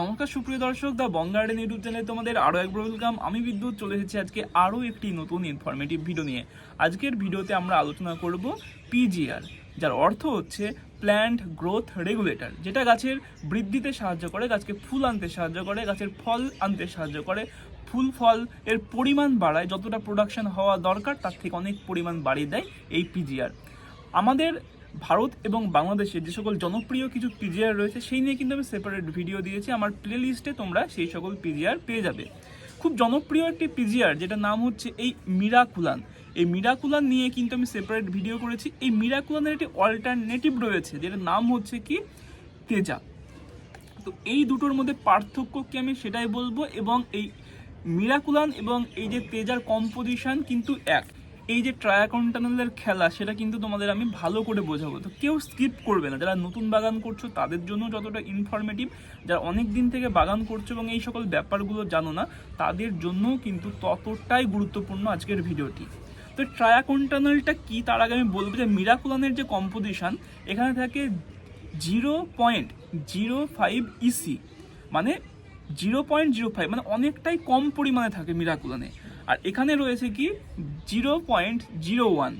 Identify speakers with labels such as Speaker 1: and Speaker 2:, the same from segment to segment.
Speaker 1: নমস্কার, সুপ্রিয় দর্শক, দ্য বঙ্গার্ডেন ইউটিউব চ্যানেলে তোমাদের আরও একবার ওয়েলকাম আমি বিদ্যুৎ, চলে এসেছি আজকে আরও একটি নতুন ইনফরমেটিভ ভিডিও নিয়ে। আজকের ভিডিওতে আমরা আলোচনা করব পিজিআর যার অর্থ হচ্ছে প্ল্যান্ট গ্রোথ রেগুলেটর যেটা গাছের বৃদ্ধিতে সাহায্য করে, গাছকে ফুল আনতে সাহায্য করে, গাছের ফল আনতে সাহায্য করে। ফুল, ফল এর পরিমাণ বাড়ায়, যতটা প্রোডাকশন হওয়া দরকার, তার থেকে অনেক পরিমাণ বাড়িয়ে দেয় এই পিজিআর আমাদের ভারত এবং বাংলাদেশে যে সকল জনপ্রিয় কিছু পিজিআর রয়েছে, সেই নিয়ে কিন্তু আমি সেপারেট ভিডিও দিয়েছি। আমার প্লে লিস্টে তোমরা সেই সকল পিজিআর পেয়ে যাবে। খুব জনপ্রিয় একটি পিজিআর যেটা নাম হচ্ছে এই মিরাকুলান এই মিরাকুলান নিয়ে কিন্তু আমি সেপারেট ভিডিও করেছি। এই মিরাকুলানের একটি অল্টারনেটিভ রয়েছে, যেটার নাম হচ্ছে কি? তেজা। তো এই দুটোর মধ্যে পার্থক্য কি আমি সেটাই বলব? এবং এই মিরাকুলান এবং এই যে তেজার কম্পোজিশন কিন্তু এক। এই যে ট্রায়াকন্টানেলের খেলা, সেটা কিন্তু তোমাদের আমি ভালো করে বোঝাবো। তো কেউ স্কিপ করবে না। যারা নতুন বাগান করছ, তাদের জন্য যতটা ইনফরমেটিভ যারা অনেক দিন থেকে বাগান করছ এবং এই সকল ব্যাপারগুলো জানো না, তাদের জন্যও কিন্তু ততটাই গুরুত্বপূর্ণ আজকের ভিডিওটি। তো ট্রায়াকন্টানেলটা কি? তার আগে আমি বলব যে মিরাকুলানের যে কম্পোজিশন এখানে থাকে zero point zero five EC মানে জিরো পয়েন্ট জিরো ফাইভ মানে অনেকটাই কম পরিমাণে থাকে মিরাকুলানে আর এখানে রয়েছে কি? জিরো পয়েন্ট জিরো ওয়ান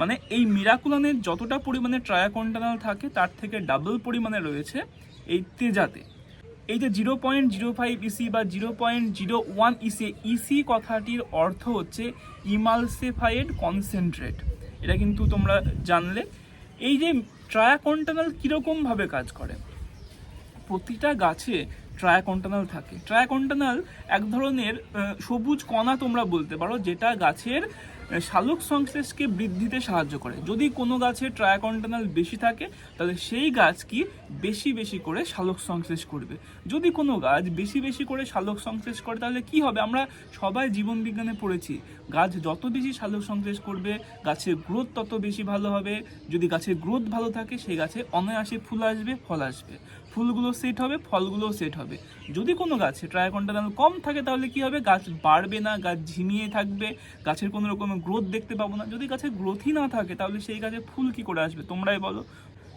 Speaker 1: মানে এই মিরাকুলানের যতটা পরিমাণে ট্রায়াকন্টানাল থাকে, তার থেকে ডাবল পরিমাণে রয়েছে এই তেজাতে। এই যে zero point zero five EC বা zero point zero one EC EC কথাটির অর্থ হচ্ছে ইমালসিফাইড কনসেন্ট্রেট এটা কিন্তু তোমরা জানলে। এই যে ট্রায়াকন্টানাল কীরকমভাবে কাজ করে? প্রতিটা গাছে ট্রায়াকন্টানাল থাকে। ট্রায়াকন্টানাল এক ধরনের সবুজ কণা তোমরা বলতে পারো, যেটা গাছের শালক সংশ্লেষকে বৃদ্ধিতে সাহায্য করে। যদি কোনো গাছে ট্রায়াকন্টানাল বেশি থাকে, তাহলে সেই গাছ কি বেশি বেশি করে শালক সংশ্লেষ করবে। যদি কোনো গাছ বেশি বেশি করে শালক সংশ্লেষ করে, তাহলে কি হবে? আমরা সবাই জীবনবিজ্ঞানে পড়েছি গাছ যত বেশি শালক সংশ্লেষ করবে, গাছের গ্রোথ তত বেশি ভালো হবে। যদি গাছের গ্রোথ ভালো থাকে, সেই গাছে অনায়াসে ফুল আসবে, ফল আসবে। ফুলগুলো সেট হবে ফলগুলো সেট হবে। যদি কোনো গাছে ট্রায়াকন্টানাল কম থাকে, তাহলে কি হবে? গাছ বাড়বে না, গাছ ঝিমিয়ে থাকবে, গাছের কোনো রকম গ্রোথ দেখতে পাবো না। যদি গাছের গ্রোথই না থাকে, তাহলে সেই গাছে ফুল কি করে আসবে? তোমরাই বলো।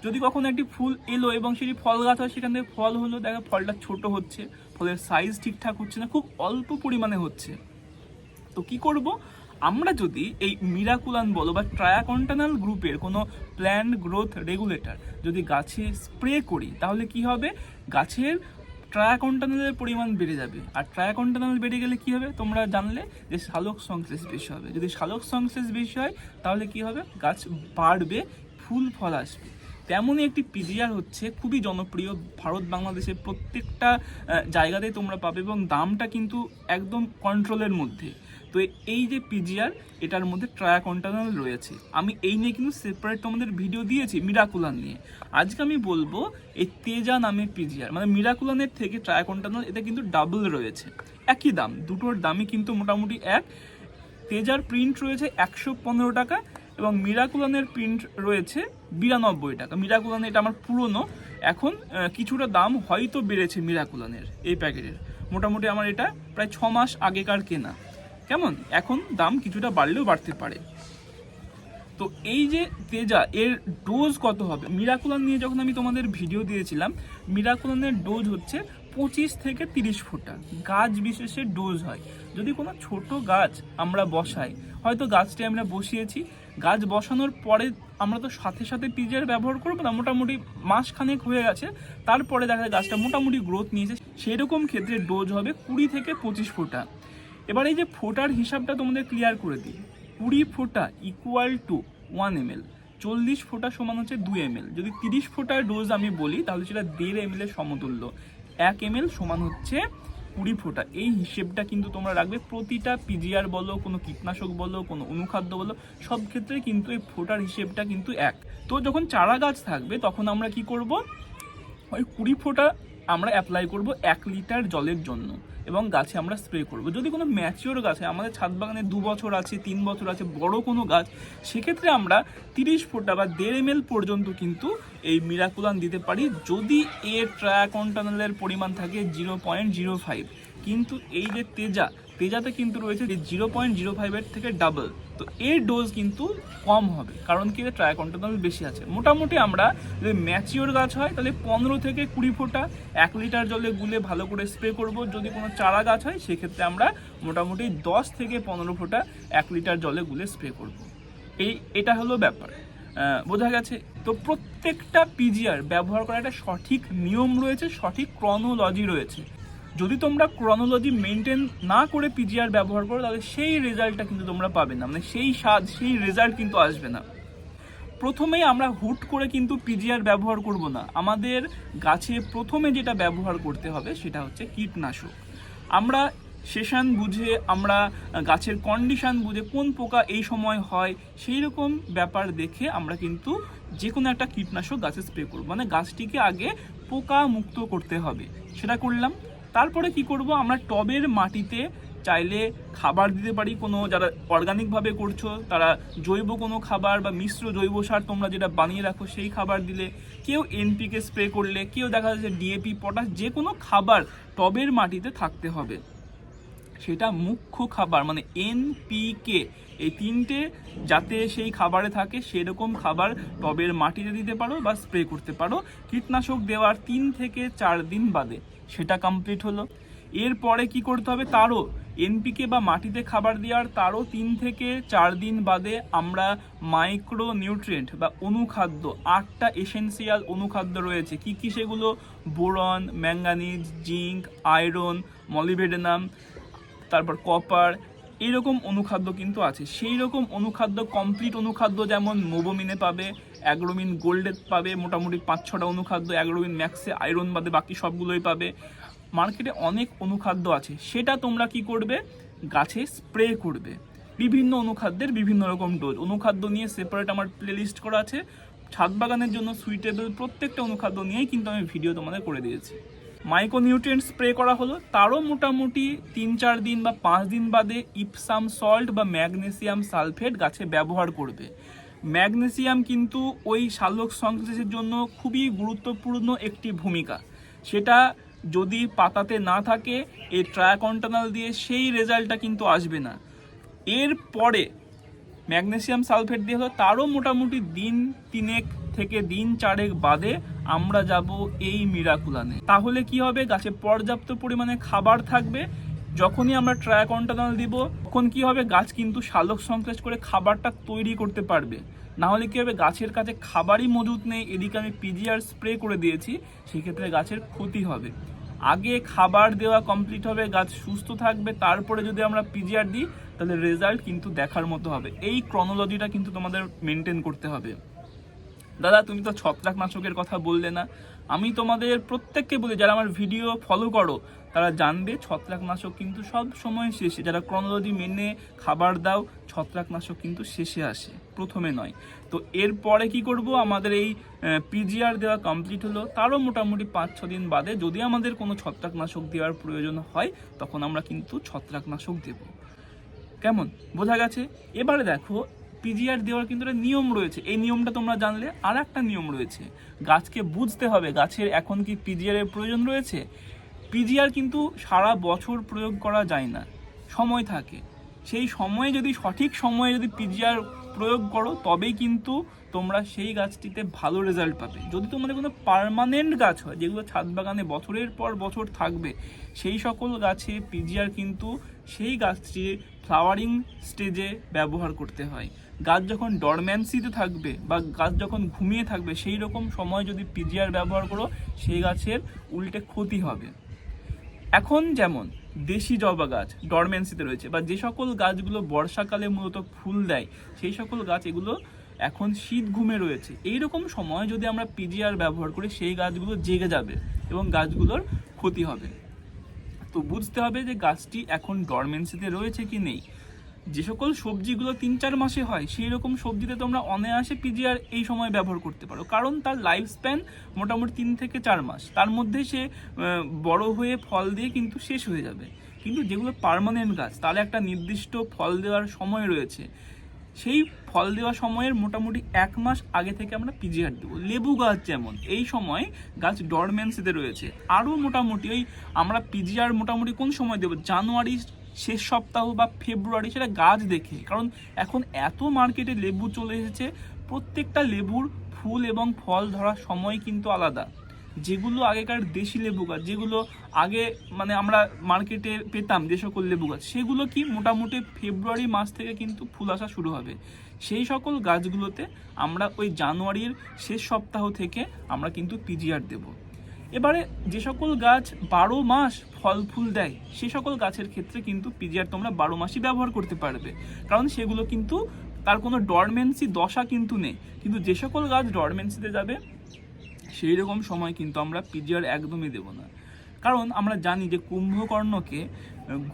Speaker 1: যদি কখনো একটি ফুল এলো এবং সেটি ফল গাছ হয়, সেখান থেকে ফল হলো, দেখো ফলটা ছোট হচ্ছে, ফলের সাইজ ঠিকঠাক হচ্ছে না, খুব অল্প পরিমাণে হচ্ছে। তো কি করব? আমরা যদি এই মিরাকুলান বলো বা ট্রায়াকন্টানাল গ্রুপের কোনো প্ল্যান্ট গ্রোথ রেগুলেটর যদি গাছে স্প্রে করি, তাহলে কি হবে? গাছের ট্রায়াকন্টানালের পরিমাণ বেড়ে যাবে। আর ট্রায়াকন্টানাল বেড়ে গেলে কি হবে? তোমরা জানলে যে শালক সংশ্লেষ বেশি হবে। যদি শালক সংশ্লেষ বেশি হয়, তাহলে কি হবে? গাছ বাড়বে, ফুল ফল আসবে। তেমনই একটি পিজিআর হচ্ছে খুবই জনপ্রিয় ভারত বাংলাদেশের প্রত্যেকটা জায়গাতেই তোমরা পাবে এবং দামটা কিন্তু একদম কন্ট্রোলের মধ্যে। তো এই যে পিজিআর এটার মধ্যে ট্রায়াকন্টানাল রয়েছে। আমি এই নিয়ে কিন্তু সেপারেট তোমাদের ভিডিও দিয়েছি মিরাকুলান নিয়ে। আজকে আমি বলব এই তেজা নামে পিজিআর মানে মিরাকুলানের থেকে ট্রায়াকন্টানাল এটা কিন্তু ডাবল রয়েছে। একই দাম, দুটোর দামই কিন্তু মোটামুটি এক। তেজার প্রিন্ট রয়েছে একশো পনেরো টাকা এবং মিরাকুলানের প্রিন্ট রয়েছে বিরানব্বই টাকা। মিরাকুলান এটা আমার পুরনো। এখন কিছুটা দাম হয়তো বেড়েছে মিরাকুলানের এই প্যাকেটের। মোটামুটি আমার এটা প্রায় ছ মাস আগেকার কেনা। কেমন? এখন দাম কিছুটা বাড়লেও বাড়তে পারে। তো এই যে তেজা, এর ডোজ কত হবে? মিরাকুলান নিয়ে যখন আমি তোমাদের ভিডিও দিয়েছিলাম মিরাকুলানের ডোজ হচ্ছে পঁচিশ থেকে তিরিশ ফুটা। গাছ বিশেষে ডোজ হয়। যদি কোনো ছোট গাছ আমরা বসাই, হয়তো গাছটি আমরা বসিয়েছি, গাছ বসানোর পরে আমরা তো সাথে সাথে পিজের ব্যবহার করব না, মোটামুটি মাসখানেক হয়ে গেছে। তারপরে দেখা যায় গাছটা মোটামুটি গ্রোথ নিয়েছে। সেরকম ক্ষেত্রে ডোজ হবে কুড়ি থেকে পঁচিশ ফুটা। এবার এই যে ফোটার হিসাবটা তোমাদের ক্লিয়ার করে দিই। কুড়ি ফোটা equal to one M L চল্লিশ ফোঁটা সমান হচ্ছে দুই এম এল যদি তিরিশ ফোটার ডোজ আমি বলি, তাহলে সেটা দেড় এম এর সমতুল্য। এক এম এল সমান হচ্ছে কুড়ি ফোটা। এই হিসেবটা কিন্তু তোমরা রাখবে। প্রতিটা পিজিআর বলো, কোনো কীটনাশক বলো, কোনো অনুখাদ্য বলো, সব ক্ষেত্রে কিন্তু এই ফোটার হিসেবটা কিন্তু এক। তো যখন চারা গাছ থাকবে, তখন আমরা কি করব? ওই কুড়ি ফোটা আমরা অ্যাপ্লাই করব এক লিটার জলের জন্য। এবং গাছে আমরা স্প্রে করব। যদি কোনো ম্যাচিওর গাছে, আমাদের ছাদ বাগানে দু বছর আছে, তিন বছর আছে, বড় কোনো গাছ, সেক্ষেত্রে আমরা তিরিশ ফোঁটা বা দেড় এম পর্যন্ত কিন্তু এই মিরাকুলান দিতে পারি। যদি এর ট্রায়াকন্টানেলের পরিমাণ থাকে জিরো পয়েন্ট জিরো ফাইভ কিন্তু এই যে তেজা তেজাতে কিন্তু রয়েছে যে জিরো পয়েন্ট জিরো ফাইভের থেকে ডাবল তো এর ডোজ কিন্তু কম হবে, কারণ কি ট্রাইকন্টোনাল বেশি আছে। মোটামুটি আমরা যদি ম্যাচিওর গাছ হয়, তাহলে পনেরো থেকে কুড়ি ফোঁটা এক লিটার জলে গুলে ভালো করে স্প্রে করব। যদি কোনো চারা গাছ হয়, সেক্ষেত্রে আমরা মোটামুটি দশ থেকে পনেরো ফোঁটা এক লিটার জলে গুলে স্প্রে করব। এই, এটা হলো ব্যাপার। বোঝা গেছে? তো প্রত্যেকটা পিজিআর ব্যবহার করার একটা সঠিক নিয়ম রয়েছে, সঠিক ক্রনোলজি রয়েছে। যদি তোমরা ক্রনোলজি মেনটেন না করে পিজিআর ব্যবহার করো, তাহলে সেই রেজাল্টটা কিন্তু তোমরা পাবে না। মানে সেই স্বাদ সেই রেজাল্ট কিন্তু আসবে না। প্রথমেই আমরা হুট করে কিন্তু পিজিআর ব্যবহার করব না। আমাদের গাছে প্রথমে যেটা ব্যবহার করতে হবে, সেটা হচ্ছে কীটনাশক। আমরা সেশন বুঝে, আমরা গাছের কন্ডিশান বুঝে কোন পোকা এই সময় হয়, সেই রকম ব্যাপার দেখে আমরা কিন্তু যে কোনো একটা কীটনাশক গাছে স্প্রে করব। মানে গাছটিকে আগে পোকা মুক্ত করতে হবে। সেটা করলাম। তারপরে কি করব, আমরা টবের মাটিতে চাইলে খাবার দিতে পারি। কোনো যারা অর্গানিকভাবে করছ, তারা জৈব কোনো খাবার বা মিশ্র জৈব সার তোমরা যেটা বানিয়ে রাখো, সেই খাবার দিলে কেউ এনপিকে স্প্রে করলে, কেউ দেখা যাচ্ছে ডিএপি পটাশ যে কোনো খাবার টবের মাটিতে থাকতে হবে। সেটা মুখ্য খাবার মানে এনপিকে এই তিনটে যাতে সেই খাবারে থাকে, সেরকম খাবার টবের মাটিতে দিতে পারো বা স্প্রে করতে পারো। কীটনাশক দেওয়ার তিন থেকে চার দিন বাদে। সেটা কমপ্লিট হলো। এরপরে কি করতে হবে? তারও এনপিকে বা মাটিতে খাবার দেওয়ার তারও তিন থেকে চার দিন বাদে আমরা মাইক্রো নিউট্রিয়েন্ট বা অনুখাদ্য, আটটা এসেন্সিয়াল অনুখাদ্য রয়েছে। কি কি সেগুলো? Boron manganese zinc iron molybdenum তারপর কপার এইরকম অনুখাদ্য কিন্তু আছে। সেই রকম অনুখাদ্য কমপ্লিট অনুখাদ্য যেমন মোবোমিনে পাবে অ্যাগ্রোমিন গোল্ডে পাবে, মোটামুটি পাঁচ ছটা অনুখাদ্য, অ্যাগ্রোমিন ম্যাক্সে, আয়রন বাদে বাকি সবগুলোই পাবে। মার্কেটে অনেক অনুখাদ্য আছে, সেটা তোমরা কি করবে? গাছে স্প্রে করবে। বিভিন্ন অনুখাদ্যের বিভিন্ন রকম ডোজ। অনুখাদ্য নিয়ে সেপারেট আমার প্লেলিস্ট করা আছে। ছাদ বাগানের জন্য সুইটেবল প্রত্যেকটা অনুখাদ্য নিয়েই কিন্তু আমি ভিডিও তোমাদের করে দিয়েছি। মাইক্রোনিউট্রিয়েন্ট স্প্রে করা হলো। তারও মোটামুটি তিন চার দিন বা পাঁচ দিন বাদে ইপসাম সল্ট বা ম্যাগনেসিয়াম সালফেট গাছে ব্যবহার করবে। ম্যাগনেসিয়াম কিন্তু ওই শালক সংশ্লেষের জন্য খুবই গুরুত্বপূর্ণ একটি ভূমিকা। সেটা যদি পাতাতে না থাকে, এই ট্রায়াকন্টানাল দিয়ে সেই রেজাল্টটা কিন্তু আসবে না। এর পরে ম্যাগনেসিয়াম সালফেট দিয়ে হলো, তারও মোটামুটি দিন তিনেক থেকে দিন চারেক বাদে আমরা যাব এই মিরাকুলানে তাহলে কি হবে? গাছে পর্যাপ্ত পরিমাণে খাবার থাকবে যখনই আমরা ট্রায়াকন্টানাল দিব, তখন কি হবে? গাছ কিন্তু শালক সংশ্লেষ করে খাবারটা তৈরি করতে পারবে। না হলে কি হবে? গাছের কাছে খাবারই মজুত নেই, এদিকে আমি পিজিআর স্প্রে করে দিয়েছি, সেক্ষেত্রে গাছের ক্ষতি হবে। আগে খাবার দেওয়া কমপ্লিট হবে, গাছ সুস্থ থাকবে, তারপরে যদি আমরা পিজিআর দিই, তাহলে রেজাল্ট কিন্তু দেখার মতো হবে। এই ক্রনোলজিটা কিন্তু তোমাদের মেনটেন করতে হবে। দাদা, তুমি তো ছত্রাকনাশকের কথা বললে না। আমি তোমাদের প্রত্যেককে বলি, যারা আমার ভিডিও ফলো করো, তারা জানবে ছত্রাকনাশক কিন্তু সব সময় শেষে। যারা ক্রনোলজি মেনে খাবার দাও, ছত্রাকনাশক কিন্তু শেষে আসে, প্রথমে নয়। তো এরপরে কি করব? আমাদের এই পিজিআর দেওয়া কমপ্লিট হলো। তারও মোটামুটি পাঁচ ছ দিন বাদে যদি আমাদের কোনো ছত্রাকনাশক দেওয়ার প্রয়োজন হয়, তখন আমরা কিন্তু ছত্রাকনাশক দেবো। কেমন? বোঝা গেছে? এবারে দেখো পিজিআর দেওয়ার কিন্তু একটা নিয়ম রয়েছে। এই নিয়মটা তোমরা জানলে আর একটা নিয়ম রয়েছে। গাছকে বুঝতে হবে, গাছের এখন কি পিজিআর এর প্রয়োজন রয়েছে? পিজিআর কিন্তু সারা বছর প্রয়োগ করা যায় না, সময় থাকে। সেই সময়ে যদি, সঠিক সময়ে যদি পিজিআর প্রয়োগ করো, তবেই কিন্তু তোমরা সেই গাছটিতে ভালো রেজাল্ট পাবে। যদি তোমাদের কোনো পার্মানেন্ট গাছ হয়, যেগুলো ছাদ বাগানে বছরের পর বছর থাকবে, সেই সকল গাছে পিজিআর কিন্তু সেই গাছটির ফ্লাওয়ারিং স্টেজে ব্যবহার করতে হয়। গাছ যখন ডরম্যান্সিতে থাকবে বা গাছ যখন ঘুমিয়ে থাকবে, সেই রকম সময় যদি পিজিআর ব্যবহার করো, সেই গাছের উল্টে ক্ষতি হবে। এখন যেমন দেশি জবা গাছ ডরমেন্সিতে রয়েছে বা যে সকল গাছগুলো বর্ষাকালে মূলত ফুল দেয়, সেই সকল গাছ এগুলো এখন শীত ঘুমে রয়েছে। এই রকম সময় যদি আমরা পিজিআর ব্যবহার করি, সেই গাছগুলো জেগে যাবে এবং গাছগুলোর ক্ষতি হবে। তো বুঝতে হবে যে গাছটি এখন ডরমেন্সিতে রয়েছে কি নেই। যে সকল সবজিগুলো তিন চার মাসে হয়, সেই রকম সবজিতে তোমরা অনায়াসে পিজিআর এই সময় ব্যবহার করতে পারো। কারণ তার লাইফ স্প্যান মোটামুটি তিন থেকে চার মাস। তার মধ্যে সে বড় হয়ে ফল দিয়ে কিন্তু শেষ হয়ে যাবে। কিন্তু যেগুলো পার্মানেন্ট গাছ, তাহলে একটা নির্দিষ্ট ফল দেওয়ার সময় রয়েছে। সেই ফল দেওয়া সময়ের মোটামুটি এক মাস আগে থেকে আমরা পিজিআর দেবো। লেবু গাছ যেমন, এই সময় গাছ ডরমেন্সিতে রয়েছে। আরও মোটামুটি ওই আমরা পিজিআর মোটামুটি কোন সময় দেবো? জানুয়ারি শেষ সপ্তাহ বা ফেব্রুয়ারি সেটা গাছ দেখে। কারণ এখন এত মার্কেটে লেবু চলে এসেছে, প্রত্যেকটা লেবুর ফুল এবং ফল ধরার সময় কিন্তু আলাদা। যেগুলো আগেকার দেশি লেবু গাছ, যেগুলো আগে মানে আমরা মার্কেটে পেতাম যে সকল লেবু গাছ, সেগুলো কি মোটামুটি ফেব্রুয়ারি মাস থেকে কিন্তু ফুল আসা শুরু হবে। সেই সকল গাছগুলোতে আমরা ওই জানুয়ারির শেষ সপ্তাহ থেকে আমরা কিন্তু পিজিআর দেবো। এবারে যে সকল গাছ বারো মাস ফল ফুল দেয়, সে সকল গাছের ক্ষেত্রে কিন্তু পিজিআর তোমরা বারো মাসই ব্যবহার করতে পারবে। কারণ সেগুলো কিন্তু তার কোনো ডরমেন্সি দশা কিন্তু নেই। কিন্তু যে সকল গাছ ডরমেন্সিতে যাবে সেই রকম সময় কিন্তু আমরা পিজিআর একদমই দেব না। কারণ আমরা জানি যে কুম্ভকর্ণকে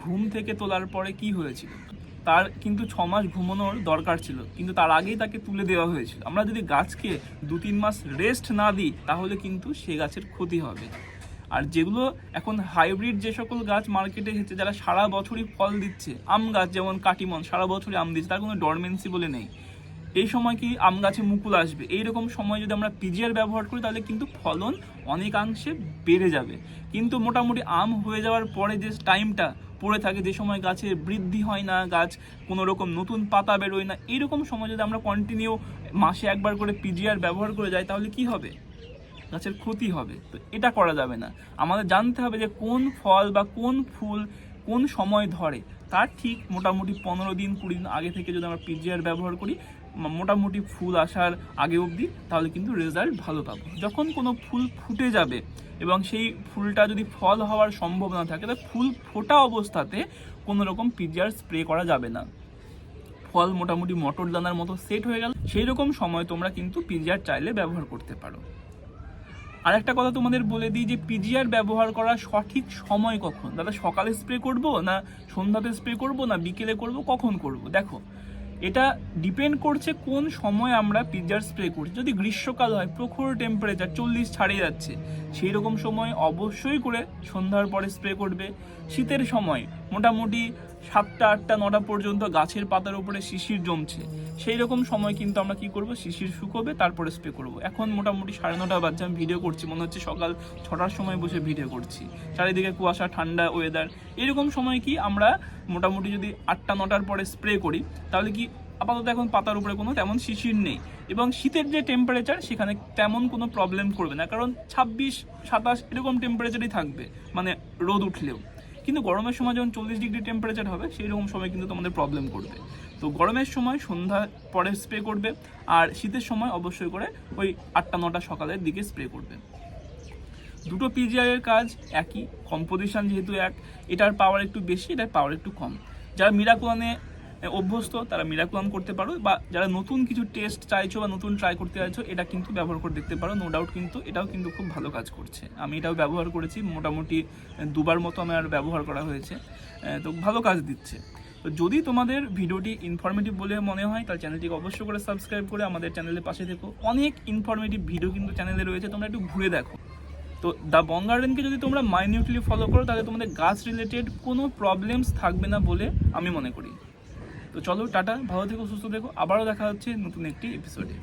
Speaker 1: ঘুম থেকে তোলার পরে কি হয়েছিল? তার কিন্তু ছ মাস ঘুমানোর দরকার ছিল, কিন্তু তার আগেই তাকে তুলে দেওয়া হয়েছিল। আমরা যদি গাছকে দু তিন মাস রেস্ট না দিই, তাহলে কিন্তু সে গাছের ক্ষতি হবে। আর যেগুলো এখন হাইব্রিড যে সকল গাছ মার্কেটে এসেছে যারা সারা বছরই ফল দিচ্ছে, আম গাছ যেমন কাটিমন, সারা বছরই আম দিচ্ছে, তার কোনো ডরমেন্সি বলে নেই। এই সময় কি আম গাছে মুকুল আসবে? এইরকম সময় যদি আমরা পিজিআর ব্যবহার করি, তাহলে কিন্তু ফলন অনেকাংশে বেড়ে যাবে। কিন্তু মোটামুটি আম হয়ে যাওয়ার পরে যে টাইমটা পড়ে থাকে, যে সময় গাছের বৃদ্ধি হয় না, গাছ কোনো রকম নতুন পাতা বেরোয় না, এইরকম সময় যদি আমরা কন্টিনিউ মাসে একবার করে পিজিআর ব্যবহার করে যাই, তাহলে কি হবে? গাছের ক্ষতি হবে। তো এটা করা যাবে না। আমাদের জানতে হবে যে কোন ফল বা কোন ফুল কোন সময় ধরে। তার ঠিক মোটামুটি পনেরো দিন, কুড়ি দিন আগে থেকে যদি আমরা পিজিআর ব্যবহার করি মোটামুটি ফুল আসার আগে অবধি, তাহলে কিন্তু রেজাল্ট ভালো পাবো। যখন কোনো ফুল ফুটে যাবে এবং সেই ফুলটা যদি ফল হওয়ার সম্ভাবনা থাকে, তাহলে ফুল ফোটা অবস্থাতে কোনো রকম পিজিআর স্প্রে করা যাবে না। ফল মোটামুটি মটর দানার মতো সেট হয়ে গেল। সেই রকম সময় তোমরা কিন্তু পিজিআর চাইলে ব্যবহার করতে পারো। আর একটা কথা তোমাদের বলে দিই যে, পিজিআর ব্যবহার করার সঠিক সময় কখন? দাদা, সকালে স্প্রে করব না সন্ধ্যাতে স্প্রে করব না বিকেলে করব? কখন করব? দেখো এটা ডিপেন্ড করছে কোন সময় আমরা পিজার স্প্রে করছি যদি গ্রীষ্মকাল হয়, প্রখর টেম্পারেচার চল্লিশ ছাড়িয়ে যাচ্ছে সেই রকম সময় অবশ্যই করে সন্ধ্যার পরে স্প্রে করবে। শীতের সময় মোটামুটি সাতটা, আটটা, নটা পর্যন্ত গাছের পাতার উপরে শিশির জমছে। সেই রকম সময় কিন্তু আমরা কি করব? শিশির শুকোবে, তারপরে স্প্রে করব। এখন মোটামুটি সাড়ে নটা বাজছে, আমি ভিডিও করছি। মনে হচ্ছে সকাল ছটার সময় বসে ভিডিও করছি। চারিদিকে কুয়াশা, ঠান্ডা ওয়েদার এরকম সময় কি আমরা মোটামুটি যদি আটটা, নটার পরে স্প্রে করি, তাহলে কি আপাতত এখন পাতার উপরে কোনো তেমন শিশির নেই। এবং শীতের যে টেম্পারেচার সেখানে তেমন কোনো প্রবলেম করবে না। কারণ ছাব্বিশ, সাতাশ এরকম টেম্পারেচারই থাকবে। মানে রোদ উঠলেও। কিন্তু গরমের সময় যখন চল্লিশ ডিগ্রি টেম্পারেচার হবে সেই রকম সময় কিন্তু তোমাদের প্রবলেম করবে। তো গরমের সময় সন্ধ্যা পরে স্প্রে করবে, আর শীতের সময় অবশ্যই করে ওই আটটা, নটা সকালের দিকে স্প্রে করবে। দুটো পিজিআইয়ের কাজ একই কম্পোজিশন যেহেতু এক, এটার পাওয়ার একটু বেশি, এটার পাওয়ার একটু কম। যারা মিরাকুলানে অভ্যস্ত, তারা মিরাকুলান করতে পারো, বা যারা নতুন কিছু টেস্ট চাইছো বা নতুন ট্রাই করতে চাইছো, এটা কিন্তু ব্যবহার করে দেখতে পারো নো ডাউট কিন্তু এটাও কিন্তু খুব ভালো কাজ করছে। আমি এটাও ব্যবহার করেছি, মোটামুটি দুবার মতো আমার ব্যবহার করা হয়েছে তো ভালো কাজ দিচ্ছে। তো যদি তোমাদের ভিডিওটি ইনফরমেটিভ বলে মনে হয়, তাহলে চ্যানেলটিকে অবশ্যই করে সাবস্ক্রাইব করে আমাদের চ্যানেলের পাশে থেকো। অনেক ইনফরমেটিভ ভিডিও কিন্তু চ্যানেলে রয়েছে, তোমরা একটু ঘুরে দেখো। তো দ্য বং গার্ডেনকে যদি তোমরা মাইনিউটলি ফলো করো, তাহলে তোমাদের গাছ রিলেটেড কোনো প্রবলেমস থাকবে না বলে আমি মনে করি। তো চলো টাটা ভালো থেকো সুস্থ থেকো আবারও দেখা হচ্ছে নতুন একটি এপিসোডে